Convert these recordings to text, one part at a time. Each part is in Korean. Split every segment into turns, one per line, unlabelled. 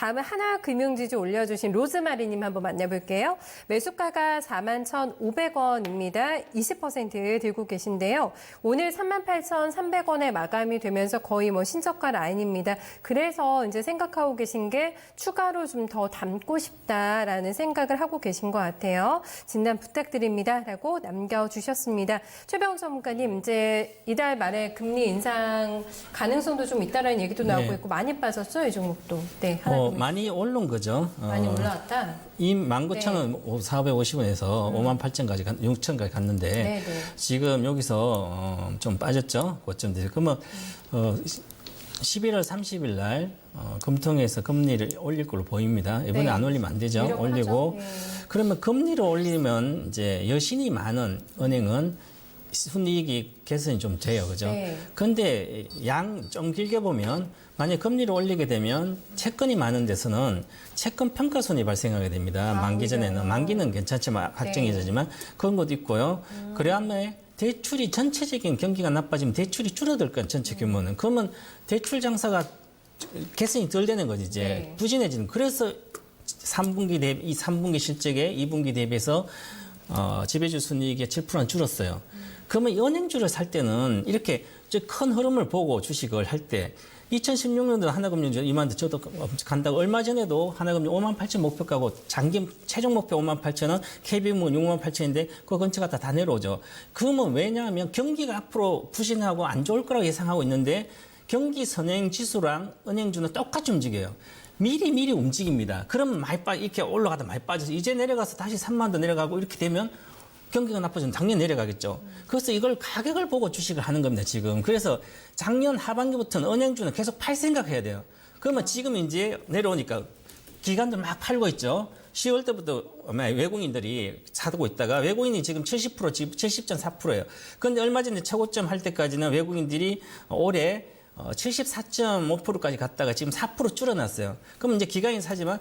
다음은 하나금융지주 올려주신 로즈마리님 한번 만나볼게요. 매수가가 41,500원입니다. 20% 들고 계신데요. 오늘 38,300원에 마감이 되면서 거의 뭐 신저가 라인입니다. 그래서 이제 생각하고 계신 게 추가로 좀 더 담고 싶다라는 생각을 하고 계신 것 같아요. 진단 부탁드립니다. 라고 남겨주셨습니다. 최병훈 전문가님, 이제 이달 말에 금리 인상 가능성도 좀 있다라는 얘기도 나오고
네.
있고 많이 빠졌어요, 이 종목도. 네, 하나
어,
금
많이 오른 거죠. 어,
많이 올라왔다.
이 19,000원 450원에서 58,000까지 6,000까지 갔는데
네, 네.
지금 여기서 어, 좀 빠졌죠. 고점들이. 그러면 어, 11월 30일 날 어, 금통에서 금리를 올릴 걸로 보입니다. 이번에
네.
안 올리면 안 되죠. 올리고
네.
그러면 금리를 올리면 이제 여신이 많은 은행은 순이익이 개선이 좀 돼요. 그죠?
네.
근데 양 좀 길게 보면 만약 금리를 올리게 되면 채권이 많은 데서는 채권 평가 손이 발생하게 됩니다.
아,
만기 전에는. 만기는 괜찮지만 확정이
네.
되지만 그런 것도 있고요. 그다음에 대출이 전체적인 경기가 나빠지면 대출이 줄어들 건 전체 규모는 그러면 대출 장사가 개선이 덜 되는 거지 이제
네.
부진해지는 그래서 3분기 대비 이 3분기 실적에 2분기 대비해서 어, 지배주 순이익이 7%는 줄었어요. 그러면 연행주를 살 때는 이렇게 저큰 흐름을 보고 주식을 할 때 2016년도 하나금융 이만데 저도 간다고 얼마 전에도 하나금융 5만 8천 목표 가고 장기 최종 목표 5만 8천 원, KBM은 6만 8천인데 그 근처가 다, 다 내려오죠. 그러면 왜냐하면 경기가 앞으로 부진하고 안 좋을 거라고 예상하고 있는데 경기 선행 지수랑 은행주는 똑같이 움직여요. 미리 미리 움직입니다. 그러면 많이 빠 이렇게 올라가다 많이 빠져서 이제 내려가서 다시 3만 더 내려가고 이렇게 되면 경기가 나빠지면 당연히 내려가겠죠. 그래서 이걸 가격을 보고 주식을 하는 겁니다, 지금. 그래서 작년 하반기부터는 은행주는 계속 팔 생각해야 돼요. 그러면 지금 이제 내려오니까 기관들 막 팔고 있죠. 10월 때부터 외국인들이 사두고 있다가 외국인이 지금 70% 지금 70.4%예요. 그런데 얼마 전에 최고점 할 때까지는 외국인들이 올해 74.5%까지 갔다가 지금 4% 줄어났어요. 그럼 이제 기관이 사지만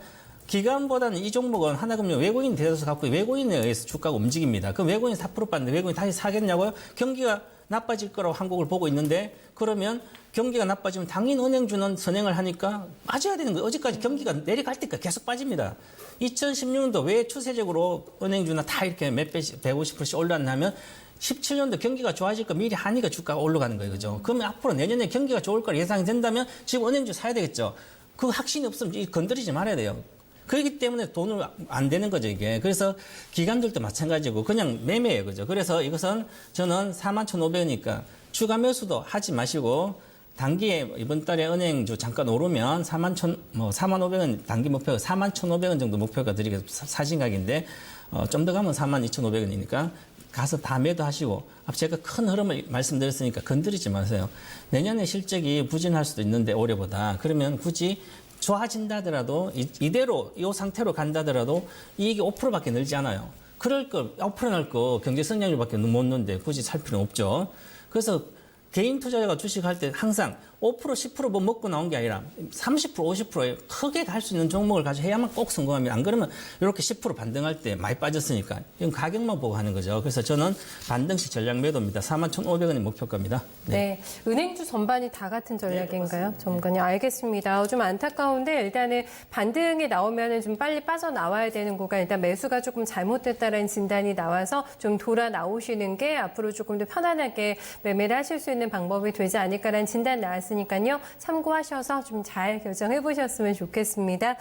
기관보다는 이 종목은 하나금융 외국인 대다수 갖고 외국인에 의해서 주가가 움직입니다. 그럼 외국인 4% 빠는데 외국인 다시 사겠냐고요? 경기가 나빠질 거라고 한국을 보고 있는데 그러면 경기가 나빠지면 당연히 은행주는 선행을 하니까 빠져야 되는 거예요. 어제까지 경기가 내려갈 때까지 계속 빠집니다. 2016년도 왜 추세적으로 은행주나 다 이렇게 몇 배씩 150%씩 올랐냐면 17년도 경기가 좋아질 거 미리 하니까 주가가 올라가는 거예요. 그죠? 그러면 앞으로 내년에 경기가 좋을 거라 예상이 된다면 지금 은행주 사야 되겠죠. 그 확신이 없으면 이 건드리지 말아야 돼요. 그렇기 때문에 돈을 안 되는 거죠, 이게. 그래서 기관들도 마찬가지고 그냥 매매예요, 그죠? 그래서 이것은 저는 41,500원이니까 추가 매수도 하지 마시고 단기에 이번 달에 은행주 잠깐 오르면 4만 천, 뭐 4만 500원 단기 목표가 4만 1,500원 정도 목표가 드리게 사진각인데 어, 좀 더 가면 4만 2,500원이니까 가서 다 매도하시고 앞 제가 큰 흐름을 말씀드렸으니까 건드리지 마세요. 내년에 실적이 부진할 수도 있는데 올해보다 그러면 굳이 좋아진다더라도 이- 이대로 이 상태로 간다더라도 이익이 5%밖에 늘지 않아요. 그럴 거 5% 날 거 경제 성장률밖에 못 넣는데 굳이 살 필요는 없죠. 그래서 개인 투자자가 주식할 때 항상 5% 10%뭐 먹고 나온 게 아니라 30% 50%에 크게 갈 수 있는 종목을 가지고 해야만 꼭 성공합니다. 안 그러면 이렇게 10% 반등할 때 많이 빠졌으니까 이건 가격만 보고 하는 거죠. 그래서 저는 반등식 전략 매도입니다. 41,500원이 목표가입니다.
네. 은행주 전반이 다 같은 전략인가요? 전문가님 알겠습니다. 좀 안타까운데 일단은 반등이 나오면은 좀 빨리 빠져나와야 되는 구간 일단 매수가 조금 잘못됐다는 진단이 나와서 좀 돌아 나오시는 게 앞으로 조금 더 편안하게 매매를 하실 수 있는 방법이 되지 않을까라는 진단 나왔으니까요. 참고하셔서 좀 잘 결정해 보셨으면 좋겠습니다.